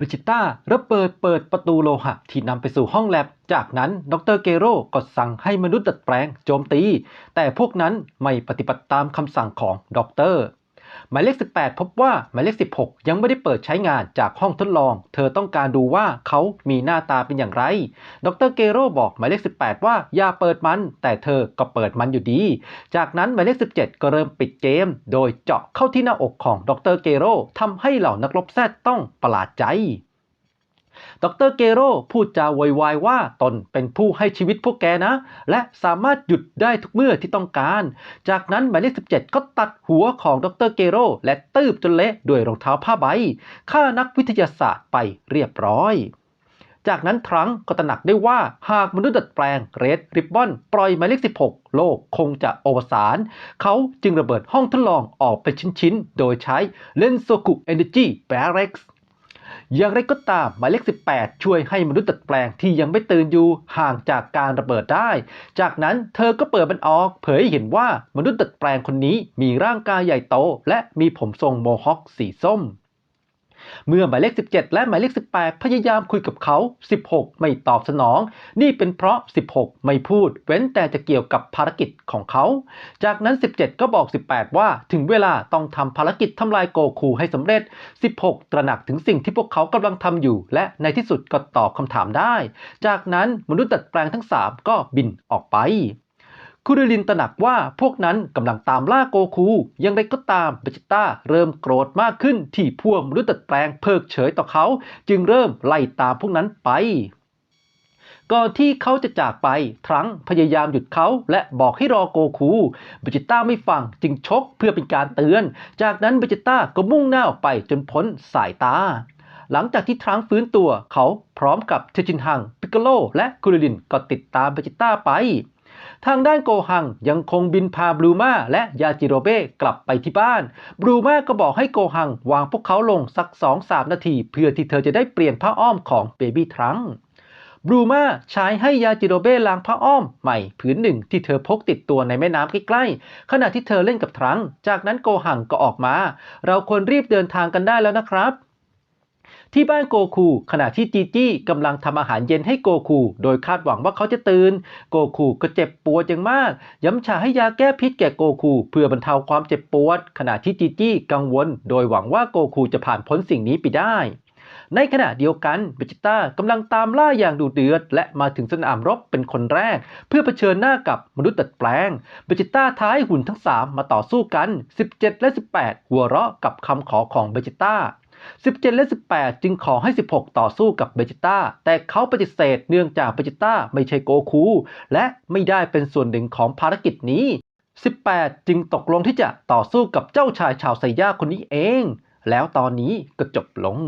วิจิต้าระเบิดเปิดประตูโลหะที่นำไปสู่ห้องแลบ จากนั้นดรเกโรก็สั่งให้มนุษย์ดัดแปลงโจมตี แต่พวกนั้นไม่ปฏิบัติตามคำสั่งของดร หมายเลข 18 พบว่าหมายเลข 16 ยังไม่ได้เปิดใช้งานจากห้องทดลอง เธอต้องการดูว่าเขามีหน้าตาเป็นอย่างไร ดรเกโรบอกหมายเลข 18 ว่าอย่าเปิดมัน แต่เธอก็เปิดมันอยู่ดี จากนั้นหมายเลข 17 ก็เริ่มปิดเกม โดยเจาะเข้าที่หน้าอกของดรเกโรทำให้เหล่านักรบแซดต้องประหลาดใจ ดรเกโรพูดจาโวยวายว่าตนเป็นผู้ให้ชีวิตพวกแกนะ และสามารถหยุดได้ทุกเมื่อที่ต้องการ จากนั้นหมายเลข 17 ก็ตัดหัวของดรเกโรและตืบจนเละด้วยรองเท้าผ้าใบฆ่านักวิทยาศาสตร์ไปเรียบร้อยจากนั้นทรังก็ตระหนักได้ว่าหากมนุษย์ดัดแปลงเรดริบบอนปล่อยหมายเลข 16 โลกคงจะอวสาน เขาจึงระเบิดห้องทดลองออกเป็นชิ้น ๆ โดยใช้เลนโซกุเอนเนจีแบร็กซ์ อย่างไรก็ตามหมายเลข 18 ช่วยให้มนุษย์ดัดแปลงที่ยังไม่ตื่นอยู่ห่างจากการระเบิดได้ จากนั้นเธอก็เปิดมันออกเผยให้เห็นว่ามนุษย์ดัดแปลงคนนี้มีร่างกายใหญ่โต และมีผมทรงโมฮอคสีส้ม เมื่อหมายเลข 17 และหมายเลข 18 พยายามคุยกับเขา 16 ไม่ตอบสนอง นี่เป็นเพราะ 16 ไม่พูด เว้นแต่จะเกี่ยวกับภารกิจของเขา จากนั้น 17 ก็บอก 18 ว่าถึงเวลาต้องทำภารกิจทำลายโกคูให้สำเร็จ 16 ตระหนักถึงสิ่งที่พวกเขากำลังทำอยู่ และในที่สุดก็ตอบคำถามได้ จากนั้นมนุษย์ดัดแปลงทั้ง 3 ก็บินออกไป คุริลินตระหนักว่าพวกนั้นกำลังตามล่าโกคูอย่างไรก็ตามเบจิต้าเริ่มโกรธมากขึ้นที่พวกมนุษย์ดัดแปลงเพิกเฉยต่อเขา จึงเริ่มไล่ตามพวกนั้นไป ก่อนที่เขาจะจากไป ทรังพยายามหยุดเขาและบอกให้รอโกคูเบจิต้าไม่ฟังจึงชกเพื่อเป็นการเตือน จากนั้นเบจิต้าก็มุ่งหน้าออกไปจนพ้นสายตาหลังจากที่ทรังฟื้นตัวเขาพร้อมกับเทจินฮัง ปิกโกโลและคุริลินก็ติดตามเบจิต้าไป ทางด้านโกฮังยังคงบินพาบลูมาและยาจิโรเบ้กลับไปที่บ้าน บลูมาก็บอกให้โกฮังวางพวกเขาลงสัก2-3นาที เพื่อที่เธอจะได้เปลี่ยนผ้าอ้อมของเบบี้ทรังก์บลูมาใช้ให้ยาจิโรเบ้ล้างผ้าอ้อมใหม่ผืนหนึ่งที่เธอพกติดตัวในแม่น้ำใกล้ๆ ขณะที่เธอเล่นกับทรัง จากนั้นโกฮังก็ออกมา เราควรรีบเดินทางกันได้แล้วนะครับ ที่บ้านโกคู ขณะที่จีจี้กำลังทำอาหารเย็นให้โกคู โดยคาดหวังว่าเขาจะตื่น โกคูก็เจ็บปวดอย่างมาก ย้ำชาให้ยาแก้พิษแก่โกคู เพื่อบรรเทาความเจ็บปวด ขณะที่จีจี้กังวล โดยหวังว่าโกคูจะผ่านพ้นสิ่งนี้ไปได้ในขณะเดียวกันเบจิต้ากำลังตามล่าอย่างดุเดือด และมาถึงสนามรบเป็นคนแรก เพื่อเผชิญหน้ากับมนุษย์ดัดแปลงเบจิต้าท้ายหุ่นทั้ง 3 มาต่อสู้กัน 17 และ 18 หัวเราะกับคำขอของเบจิต้า 17 และ 18 จึงขอให้ 16 ต่อสู้กับเบจิต้า แต่เขาปฏิเสธเนื่องจากเบจิต้าไม่ใช่โกคู และไม่ได้เป็นส่วนหนึ่งของภารกิจนี้ 18 จึงตกลงที่จะต่อสู้กับเจ้าชายชาวไซย่าคนนี้เอง แล้วตอนนี้ก็จบลง